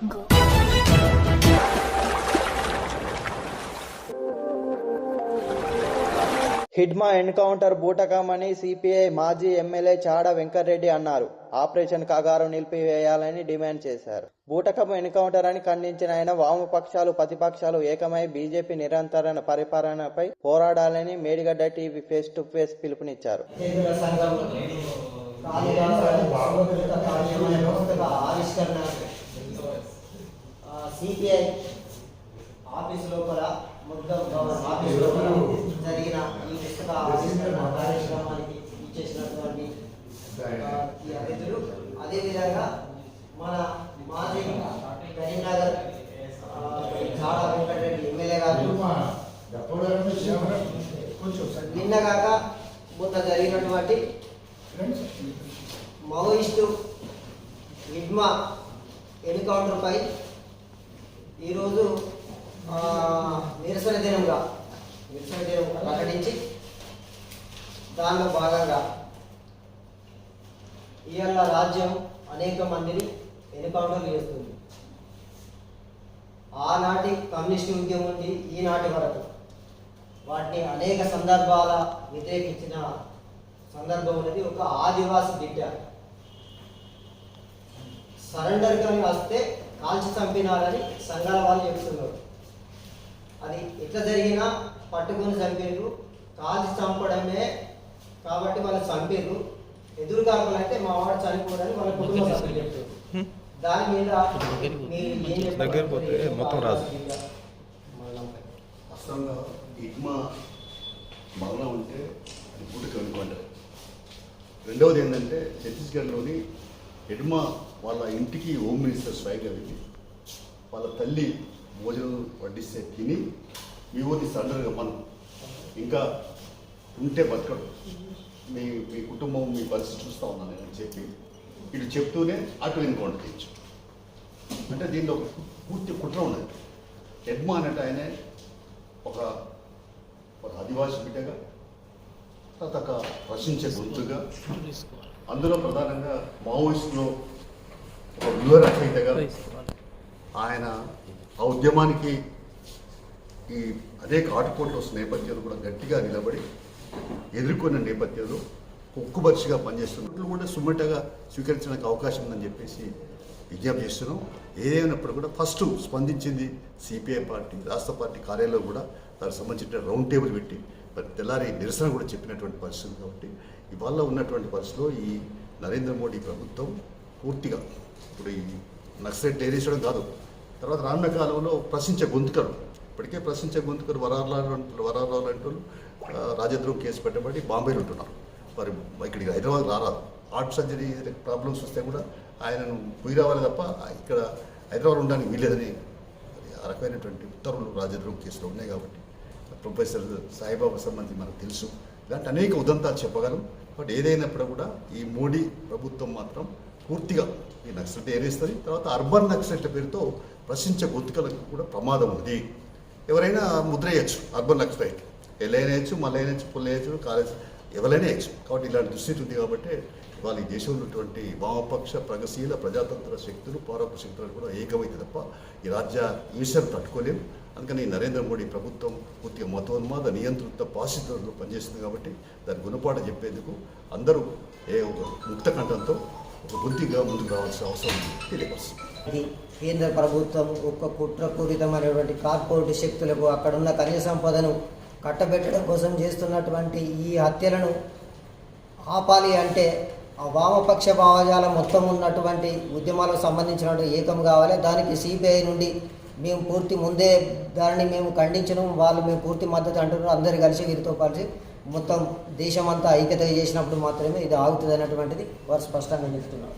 Hidma encounter బూటకమని CPI మాజీ MLA Chada Venkatareddy అన్నారు. ఆపరేషన్ కాగారం నిలిపివేయాలని డిమాండ్ చేశారు. బూటకం ఎన్కౌంటర్ అని ఖండించిన ఆయన వామపక్షాలు ప్రతిపక్షాలు ఏకమై బీజేపీ నిరంతర పరిపాలనపై పోరాడాలని Medigadda TV face to face పిలుపునిచ్చారు. ఆవిష్కరణ సిపిఐ ఆఫీస్ లోపల మొత్తం గవర్నమెంట్ ఆఫీస్ లోపల జరిగిన ఈ పుస్తక ఆవిష్కరణ కార్యక్రమానికి ఇచ్చేసినటువంటి అతిథులు అదేవిధంగా మన మాజీ కరీంనగర్ చాడా వెంకటరెడ్డి ఎమ్మెల్యే గారు నిన్నగాక మొన్న జరిగినటువంటి మావోయిస్టు విడ్మా ఎన్కౌంటర్పై ఈరోజు నిరసన దినంగా నిరసన దినం ప్రకటించి దానిలో భాగంగా ఇవాళ రాజ్యం అనేక మందిని ఎన్కౌంటర్లు చేస్తుంది ఆనాటి కమ్యూనిస్ట్ ఉద్యమం నుండి ఈనాటి వరకు వాటిని అనేక సందర్భాల వ్యతిరేకించిన సందర్భం అనేది ఒక ఆదివాసి బిడ్డ. సరెండర్ కానీ వస్తే కాల్చి చంపినారని సంఘాల వాళ్ళు చెప్తున్నారు. అది ఎట్లా జరిగినా పట్టుకొని చంపారు కాల్చి చంపడమే కాబట్టి వాళ్ళు చంపారు ఎదురు కావాలంటే మా వాడు చనిపోవడానికి వాళ్ళ కుటుంబ సభ్యులు చెప్తారు దాని మీద? దగ్గరికి పోతే మొత్తం రాదు. ఇగ్మా మరణం అది అనుకోండి రెండవది ఏంటంటే ఛత్తీస్గఢ్లోని ఎడ్మా వాళ్ళ ఇంటికి హోమ్ మినిస్టర్ స్వయంగా వెళ్ళి వాళ్ళ తల్లి భోజనం వడ్డిస్తే తిని మీ ఊరి సండర్గా మనం ఇంకా ఉంటే బతకడు. మీ మీ కుటుంబం మీ పరిస్థితి చూస్తూ ఉన్నాను నేను అని చెప్పి ఇటు చెప్తూనే అటు ఎన్కౌంటర్ చేయొచ్చు అంటే దీనిలో పూర్తి కుట్ర ఉన్నది. ఎడ్మా అనేట ఆయనే ఒక ఒక ఆదివాసి బిడ్డగా తర్వాత ఒక రచించే గుర్తుగా అందులో ప్రధానంగా మావోయిస్టులో ఒక వ్యూహ రచయితగా ఆయన ఆ ఉద్యమానికి ఈ అనేక ఆటుపోట్లు వస్తున్న నేపథ్యాలు కూడా గట్టిగా నిలబడి ఎదుర్కొన్న నేపథ్యంలో ఉక్కుబర్చిగా పనిచేస్తున్నట్లు కూడా సుమ్మటగా స్వీకరించడానికి అవకాశం ఉందని చెప్పేసి విజ్ఞప్తి చేస్తున్నాం. ఏదైనప్పుడు కూడా ఫస్ట్ స్పందించింది సిపిఐ పార్టీ రాష్ట్ర పార్టీ కార్యాలయంలో కూడా దానికి సంబంధించిన రౌండ్ టేబుల్ పెట్టి తెల్లారి నిరసన కూడా చెప్పినటువంటి పరిస్థితి కాబట్టి ఇవాళ ఉన్నటువంటి పరిస్థితిలో ఈ నరేంద్ర మోడీ ప్రభుత్వం పూర్తిగా ఇప్పుడు ఈ నక్సలైట్ డైరేసడం కాదు తర్వాత రానున్న కాలంలో ప్రశ్నించే గొంతుకలు ఇప్పటికే ప్రశ్నించే గొంతుకలు వరారాలు వరారాలు అంటూ రాజద్రోహం కేసు పెట్టబడి బాంబేలో ఉంటున్నారు. మరి ఇక్కడికి హైదరాబాద్ రారాదు. హార్ట్ సర్జరీ ప్రాబ్లమ్స్ వస్తే కూడా ఆయనను పోయి రావాలి తప్ప ఇక్కడ హైదరాబాద్ ఉండడానికి వీలేదని ఆ రకమైనటువంటి ఉత్తర్వులు రాజద్రోహం కేసులో ఉన్నాయి కాబట్టి ప్రొఫెసర్ సాయిబాబా సంబంధించి మనకు తెలుసు. ఇలాంటి అనేక ఉదంతాలు చెప్పగలం. బట్ ఏదైనప్పుడు కూడా ఈ మోడీ ప్రభుత్వం మాత్రం పూర్తిగా ఈ నక్సలైట్ ఏరేస్తుంది తర్వాత అర్బన్ నక్సలైట్ల పేరుతో ప్రశ్నించే గొంతుకలకు కూడా ప్రమాదం ఉంది. ఎవరైనా ముద్ర వేయచ్చు అర్బన్ నక్సలైట్. ఎల్లైనా వేయచ్చు మళ్ళీ కాలేజ్ ఎవరైనా వేయచ్చు. కాబట్టి ఇలాంటి దుస్థితి ఉంది కాబట్టి ఇవాళ ఈ దేశంలో ఉన్నటువంటి వామపక్ష ప్రగశీల ప్రజాతంత్ర శక్తులు పౌరపు శక్తులు కూడా ఏకమైతే తప్ప ఈ రాజ్య ఈశ్వరం తట్టుకోలేం. అందుకని నరేంద్ర మోడీ ప్రభుత్వం పూర్తిగా మతోన్మాద నియంత్రిత పాసితులతో పనిచేస్తుంది కాబట్టి దాని గుణపాఠం చెప్పేందుకు అందరూ ఏ ఒక ముక్త కంఠంతో ఒక బుద్ధిగా ముందుకు రావాల్సిన అవసరం ఉంది తెలియపరుస్తుంది. ఇది కేంద్ర ప్రభుత్వం ఒక కుట్రపూరితమైనటువంటి కార్పొరేట్ శక్తులకు అక్కడున్న ఖనిజ సంపదను కట్టబెట్టడం కోసం చేస్తున్నటువంటి ఈ హత్యలను ఆపాలి అంటే ఆ వామపక్ష భావజాలం మొత్తం ఉన్నటువంటి ఉద్యమాలకు సంబంధించినటువంటి ఏకం కావాలి. దానికి సిబిఐ నుండి మేము పూర్తి ముందే దానిని మేము ఖండించడం వాళ్ళు మేము పూర్తి మద్దతు అంటున్నారు అందరు కలిసి వీరితో కలిసి మొత్తం దేశమంతా ఐక్యత చేసినప్పుడు మాత్రమే ఇది ఆగుతుంది అన్నటువంటిది వారు స్పష్టంగా చెప్తున్నారు.